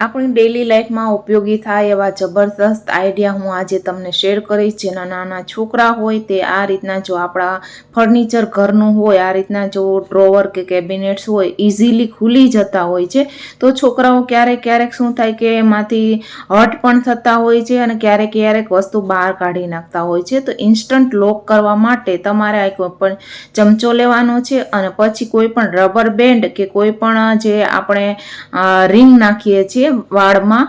આપણી ડેલી લાઈફમાં ઉપયોગી થાય એવા જબરદસ્ત આઈડિયા હું આજે તમને શેર કરીશ. જેના નાના છોકરા હોય તે આ રીતના જો આપણા ફર્નિચર ઘરનું હોય, આ રીતના જો ડ્રોવર કે કેબિનેટ્સ હોય ઇઝીલી ખુલી જતા હોય છે. તો છોકરાઓ ક્યારેક ક્યારેક શું થાય કે એમાંથી હટ પણ થતા હોય છે અને ક્યારેક ક્યારેક વસ્તુ બહાર કાઢી નાખતા હોય છે. તો ઇન્સ્ટન્ટ લોક કરવા માટે તમારે આ કોઈ પણ ચમચો લેવાનો છે અને પછી કોઈ પણ રબર બેન્ડ કે કોઈ પણ જે આપણે રિંગ નાખીએ છીએ વાળમાં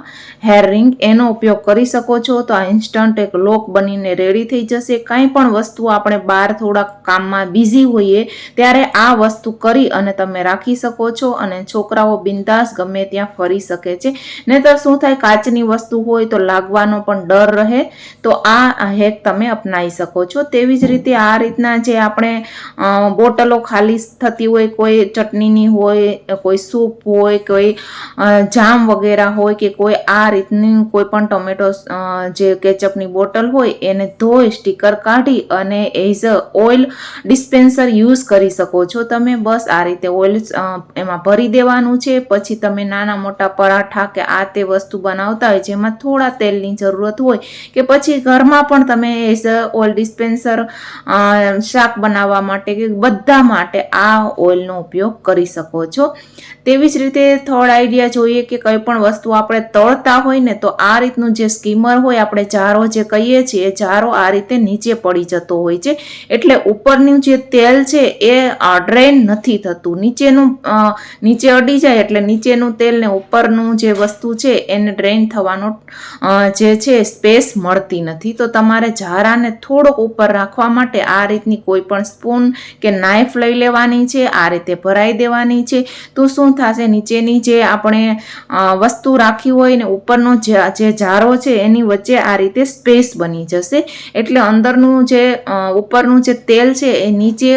હેર રિંગ એનો ઉપયોગ કરી શકો છો. તો આ ઇન્સ્ટન્ટ એક લોક બનીને રેડી થઈ જશે. કાંઈ પણ વસ્તુ આપણે બહાર થોડાક કામમાં બિઝી હોઈએ, ત્યારે આ વસ્તુ કરી અને તમે રાખી શકો છો અને છોકરાઓ બિંદાસ ગમે ત્યાં ફરી શકે છે. નહીતર શું થાય, કાચની વસ્તુ હોય તો લાગવાનો પણ ડર રહે. તો આ હેક તમે અપનાવી શકો છો. તેવી જ રીતે આ રીતના જે આપણે બોટલો ખાલી થતી હોય, કોઈ ચટણીની હોય, કોઈ સૂપ હોય, કોઈ જામ વગેરે હોય કે કોઈ આ રીતની કોઈ પણ ટોમેટો જે કેચઅપની બોટલ હોય એને ધોઈ, સ્ટીકર કાઢી અને as a oil dispenser use કરી શકો છો. તમે બસ આ રીતે ઓઇલ એમાં ભરી દેવાનું છે. પછી તમે નાના મોટા પરાઠા કે આ તે વસ્તુ બનાવતા હોય જેમાં થોડા તેલની જરૂરત હોય કે પછી ઘરમાં પણ તમે એઝ અ ઓઇલ ડિસ્પેન્સર શાક બનાવવા માટે કે બધા માટે આ ઓઇલનો ઉપયોગ કરી શકો છો. તેવી જ રીતે થર્ડ આઈડિયા જોઈએ કે કંઈ પણ વસ્તુ આપણે તળતા હોય ને તો આ રીતનું જે સ્કીમર હોય આપણે ઝારો જે કહીએ છીએ, એ ઝારો આ રીતે નીચે પડી જતો હોય છે. એટલે ઉપરનું જે તેલ છે એ ડ્રેન નથી થતું. નીચેનું નીચે અડી જાય એટલે નીચેનું તેલ ને ઉપરનું જે વસ્તુ છે એને ડ્રેન થવાનો જે છે સ્પેસ મળતી નથી. તો તમારે ઝારાને થોડોક ઉપર રાખવા માટે આ રીતની કોઈ પણ સ્પૂન કે નાઇફ લઈ લેવાની છે, આ રીતે ભરાઈ દેવાની છે. તો શું થશે? નીચેની જે આપણે વસ્તુ રાખી હોય ને ઉપરનો જે જારો છે એની વચ્ચે આ રીતે સ્પેસ બની જશે. એટલે અંદરનું જે ઉપરનું જે તેલ છે એ નીચે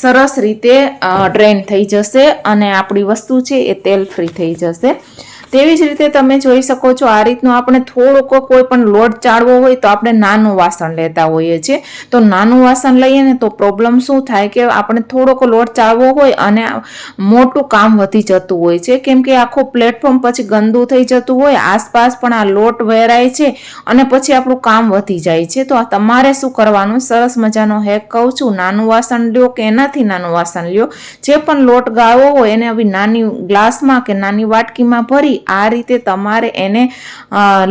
સરસ રીતે ડ્રેન થઈ જશે અને આપણી વસ્તુ છે એ તેલ ફ્રી થઈ જશે. તેવી જ રીતે તમે જોઈ શકો છો, આ રીતનું આપણે થોડોક કોઈ પણ લોટ ચાળવો હોય તો આપણે નાનું વાસણ લેતા હોઈએ છીએ. તો નાનું વાસણ લઈએ ને તો પ્રોબ્લેમ શું થાય કે આપણે થોડોક લોટ ચાળવો હોય અને મોટું કામ વધી જતું હોય છે. કેમ કે આખું પ્લેટફોર્મ પછી ગંદુ થઈ જતું હોય, આસપાસ પણ આ લોટ વેરાય છે અને પછી આપણું કામ વધી જાય છે. તો તમારે શું કરવાનું? સરસ મજાનો હેક કહું છું, નાનું વાસણ લ્યો કે એનાથી નાનું વાસણ લ્યો. જે પણ લોટ ગાળવો હોય એને આવી નાની ગ્લાસમાં કે નાની વાટકીમાં ભરી આ રીતે તમારે એને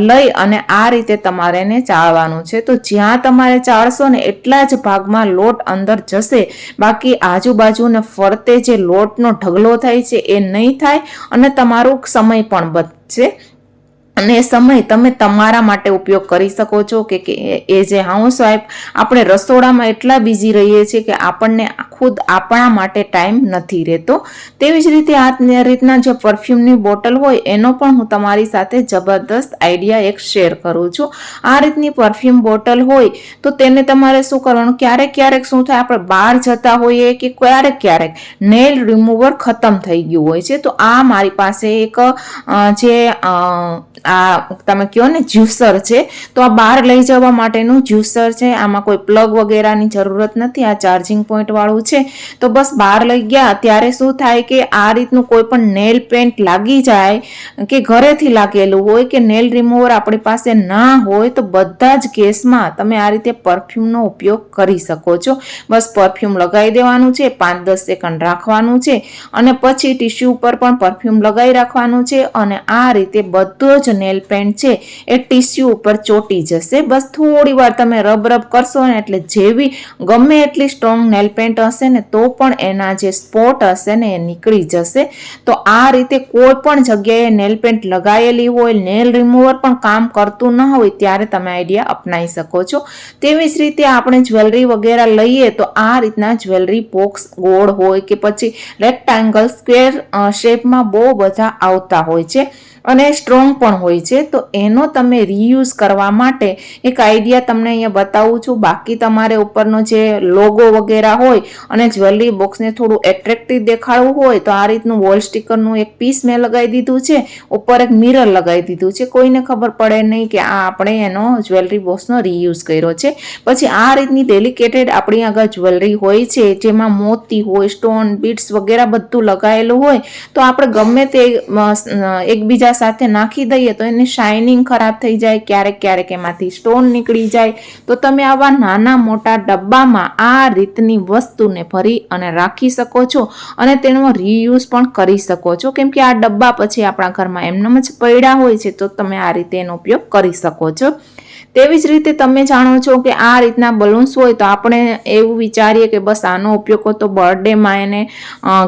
લઈ અને આ રીતે તમારે એને ચાળવાનું છે. તો જ્યાં તમારે ચાળશો ને એટલા જ ભાગમાં લોટ અંદર જશે. બાકી આજુબાજુને ફરતે જે લોટનો ઢગલો થાય છે એ નહીં થાય અને તમારો સમય પણ બચશે. અને એ સમય તમે તમારા માટે ઉપયોગ કરી શકો છો કે કે એ જે હાઉસવાઈફ આપણે રસોડામાં એટલા બિઝી રહીએ છીએ કે આપણને ખુદ આપણા માટે ટાઈમ નથી રહેતો. તેવી જ રીતે આ રીતના જે પરફ્યુમની બોટલ હોય એનો પણ હું તમારી સાથે જબરદસ્ત આઈડિયા એક શેર કરું છું. આ રીતની પરફ્યુમ બોટલ હોય તો તેને તમારે શું કરવાનું? ક્યારેક ક્યારેક શું થાય, આપણે બહાર જતા હોઈએ કે ક્યારેક ક્યારેક નેલ રિમૂવર ખતમ થઈ ગયું હોય છે. તો આ મારી પાસે એક જે આ તમે કહો ને જ્યુસર છે, તો આ બહાર લઈ જવા માટેનું જ્યુસર છે. આમાં કોઈ પ્લગ વગેરેની જરૂરત નથી. આ ચાર્જિંગ પોઈન્ટવાળું છે. તો બસ બહાર લઈ ગયા. ત્યારે શું થાય કે આ રીતનું કોઈ પણ નેલ પેન્ટ લાગી જાય, કે ઘરેથી લાગેલું હોય, કે નેલ રિમૂવર આપણી પાસે ના હોય, તો બધા જ કેસમાં તમે આ રીતે પરફ્યુમનો ઉપયોગ કરી શકો છો. બસ પરફ્યુમ લગાવી દેવાનું છે, પાંચ દસ સેકન્ડ રાખવાનું છે, અને પછી ટીશ્યુ ઉપર પણ પરફ્યુમ લગાવી રાખવાનું છે, અને આ રીતે બધો જ નેલ પેન્ટ છે, એ ટીસ્યુ ઉપર ચોટી જશે. બસ થોડી વાર તમે રબ રબ કરશો ને એટલે જેવી ગમે એટલી સ્ટ્રોંગ નેલ પેન્ટ હશે ને, તો પણ એના જે સ્પોટ હશે ને, એ નીકળી જશે. તો આ રીતે કોઈ પણ જગ્યાએ નેલ પેન્ટ લગાવેલી હોય, નેલ રિમૂવર પણ કામ કરતું ન હોય, ત્યારે તમે આઈડિયા અપનાવી શકો છો. તેવી જ રીતે આપણે જ્વેલરી વગેરે લઈએ, તો આ રીતના જ્વેલરી બોક્સ ગોળ હોય કે પછી રેક્ટેંગલ સ્ક્વેર શેપમાં બહુ બધા આવતા હોય છે. અને સ્ટ્રોંગ પણ હોય છે, તો એનો તમે રીયુઝ કરવા માટે એક આઈડિયા તમને અહીંયા બતાવું છું. બાકી તમારે ઉપરનો જે લોગો વગેરે હોય અને જ્વેલરી બોક્સને થોડું એટ્રેક્ટિવ દેખાડવું હોય, તો આ રીતનું વોલ સ્ટીકરનું એક પીસ મેં લગાવી દીધું છે. ઉપર એક મિરર લગાવી દીધું છે. કોઈને ખબર પડે નહીં કે આ આપણે એનો જ્વેલરી બોક્સનો રીયુઝ કર્યો છે. પછી આ રીતની ડેલિકેટેડ આપણી આગળ જ્વેલરી હોય છે, જેમાં મોતી હોય સ્ટોન બીટ્સ વગેરે બધું લગાવેલું હોય, તો આપણે ગમે તે એકબીજા સાથે નાખી દઈએ તો એની શાઇનિંગ ખરાબ થઈ જાય, ક્યારેક ક્યારેક એમાંથી સ્ટોન નીકળી જાય. તો તમે આવા નાના મોટા ડબ્બામાં આ રીતની વસ્તુને ભરી અને રાખી શકો છો અને તેનો રીયુઝ પણ કરી શકો છો. કેમ કે આ ડબ્બા પછી આપણા ઘરમાં એમનેમ જ પડ્યા હોય છે, તો તમે આ રીતે એનો ઉપયોગ કરી શકો છો. તેવી જ રીતે તમે જાણો છો કે આ રીતના બલૂન્સ હોય તો આપણે એવું વિચારીએ કે બસ આનો ઉપયોગ તો બર્થડેમાં એને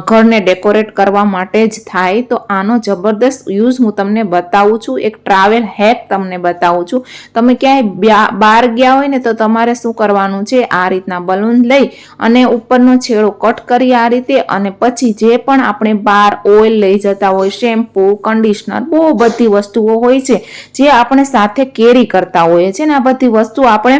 ઘરને ડેકોરેટ કરવા માટે જ થાય. તો આનો જબરદસ્ત યુઝ હું તમને બતાવું છું. એક ટ્રાવેલ હેક તમને બતાવું છું. તમે ક્યાંય બહાર ગયા હોય ને તો તમારે શું કરવાનું છે? આ રીતના બલૂન લઈ અને ઉપરનો છેડો કટ કરી આ રીતે અને પછી જે પણ આપણે બહાર ઓઇલ લઈ જતા હોય શેમ્પૂ કન્ડિશનર બહુ બધી વસ્તુઓ હોય છે જે આપણે સાથે કેરી કરતા હોઈએ છીએ ને આ બધી વસ્તુ આપણે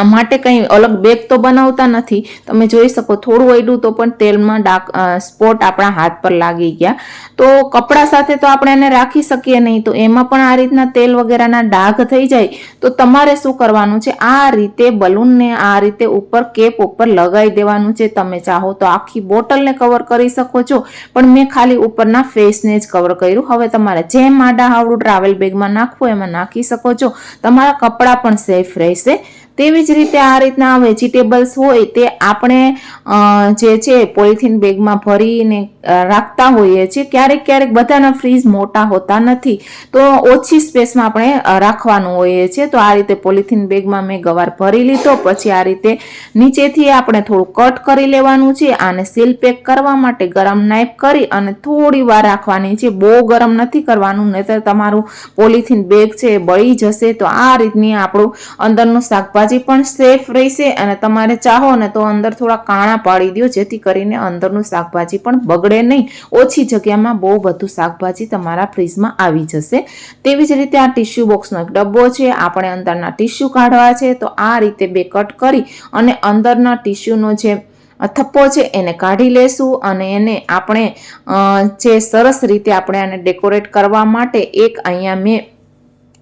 આ માટે કંઈ અલગ બેગ તો બનાવતા નથી. તમે જોઈ શકો થોડું અડ્યું તો પણ તેલમાં ડાક સ્પોટ આપણા હાથ પર લાગી ગયા. તો કપડા સાથે તો આપણે એને રાખી શકીએ નહીં. તો એમાં પણ આ રીતના તેલ વગેરેના ડાઘ થઈ જાય. તો તમારે શું કરવાનું છે? આ રીતે બલૂનને આ રીતે ઉપર કેપ ઉપર લગાવી દેવાનું છે. તમે ચાહો તો આખી બોટલને કવર કરી શકો છો. પણ મેં ખાલી ઉપરના ફેસને જ કવર કર્યું. હવે તમારે જેમ આડા હાવડું ટ્રાવેલ બેગમાં નાખવું એમાં નાખી શકો છો. તમારા કપડાં પણ સેફ રહેશે. તેવી જ રીતે આ રીતના વેજીટેબલ્સ હોય તે આપણે જે છે, પોલિથીન બેગમાં ભરીને રાખતા હોઈએ છીએ. ક્યારેક ક્યારેક બધાના ફ્રીજ મોટા હોતા નથી. તો ઓછી સ્પેસમાં આપણે રાખવાનું હોઈએ છીએ. તો આ રીતે પોલિથીન બેગમાં મેં ગવાર ભરી લીધો. પછી આ રીતે નીચેથી આપણે થોડું કટ કરી લેવાનું છે. આને સીલ પેક કરવા માટે ગરમ નાઇફ કરી અને થોડી વાર રાખવાની છે. બહુ ગરમ નથી કરવાનું, નહીતર તમારું પોલિથીન બેગ છે એ બળી જશે. તો આ રીતની આપણું અંદરનું શાકભાજી પણ સેફ રહેશે અને તમારે ચાહો ને તો અંદર થોડા કાણા પાડી દો જેથી કરીને અંદરનું શાકભાજી પણ બગડે નહીં. ઓછી જગ્યામાં બહુ બધું શાકભાજી તમારા ફ્રીજમાં આવી જશે. તેવી જ રીતે આ ટીશ્યુ બોક્સનો એક ડબ્બો છે, આપણે અંદરના ટીશ્યુ કાઢવા છે, તો આ રીતે બે કટ કરી અને અંદરના ટીશ્યુનો જે થપ્પો છે, એને કાઢી લેશું અને એને આપણે જે સરસ રીતે આપણે આને ડેકોરેટ કરવા માટે એક અહીંયા મેં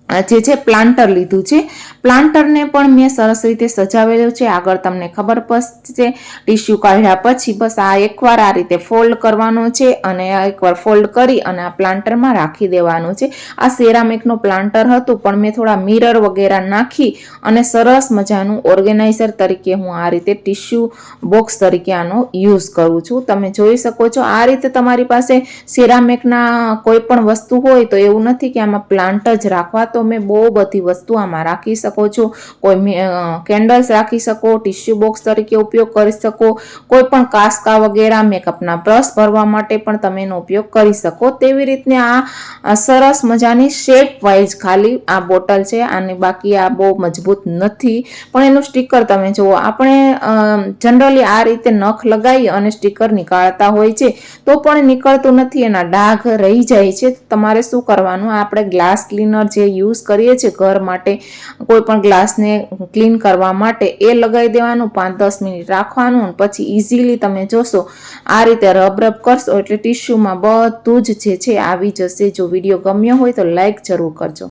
જે છે પ્લાન્ટર લીધું છે. પ્લાન્ટરને પણ મેં સરસ રીતે સજાવેલું છે. આગળ તમને ખબર પડશે ટીશ્યુ કાઢ્યા પછી બસ આ એકવાર આ રીતે ફોલ્ડ કરવાનો છે અને આ એકવાર ફોલ્ડ કરી અને આ પ્લાન્ટરમાં રાખી દેવાનું છે. આ સેરામિકનું પ્લાન્ટર હતું, પણ મેં થોડા મિરર વગેરે નાખી અને સરસ મજાનું ઓર્ગેનાઇઝર તરીકે હું આ રીતે ટીશ્યુ બોક્સ તરીકે આનો યુઝ કરું છું. તમે જોઈ શકો છો, આ રીતે તમારી પાસે સેરામિકના કોઈ પણ વસ્તુ હોય તો એવું નથી કે આમાં પ્લાન્ટ જ રાખવા. તો મેં બહુ બધી વસ્તુ આમાં રાખી શકો છો. કોઈ કેન્ડલ્સ રાખી શકો ટિશ્યુ બોક્સ તરીકે ઉપયોગ કરી શકો. કોઈ પણ કાસ્કા વગેરે મેકઅપના બ્રશ ભરવા માટે પણ તમે એનો ઉપયોગ કરી શકો. તેવી રીતને આ સરસ મજાની શેપ વાઇઝ ખાલી આ બોટલ છે. અને બાકી આ બહુ મજબૂત નથી. પણ એનું સ્ટીકર તમે જુઓ, આપણે જનરલી આ રીતે નખ લગાવી અને સ્ટીકર નીકાળતા હોય છે, તો પણ નીકળતું નથી. એના ડાઘ રહી જાય છે. તમારે શું કરવાનું? આપણે ગ્લાસ ક્લીનર જે યુઝ કરીએ છીએ ઘર માટે, કોઈ પણ ગ્લાસને ક્લીન કરવા માટે, એ લગાવી દેવાનું, પાંચ દસ મિનિટ રાખવાનું પછી ઇઝીલી તમે જોશો, આ રીતે રબ રબ કરશો એટલે ટીશ્યુમાં બધું જ જે છે આવી જશે. જો વીડિયો ગમ્યો હોય તો લાઈક જરૂર કરજો.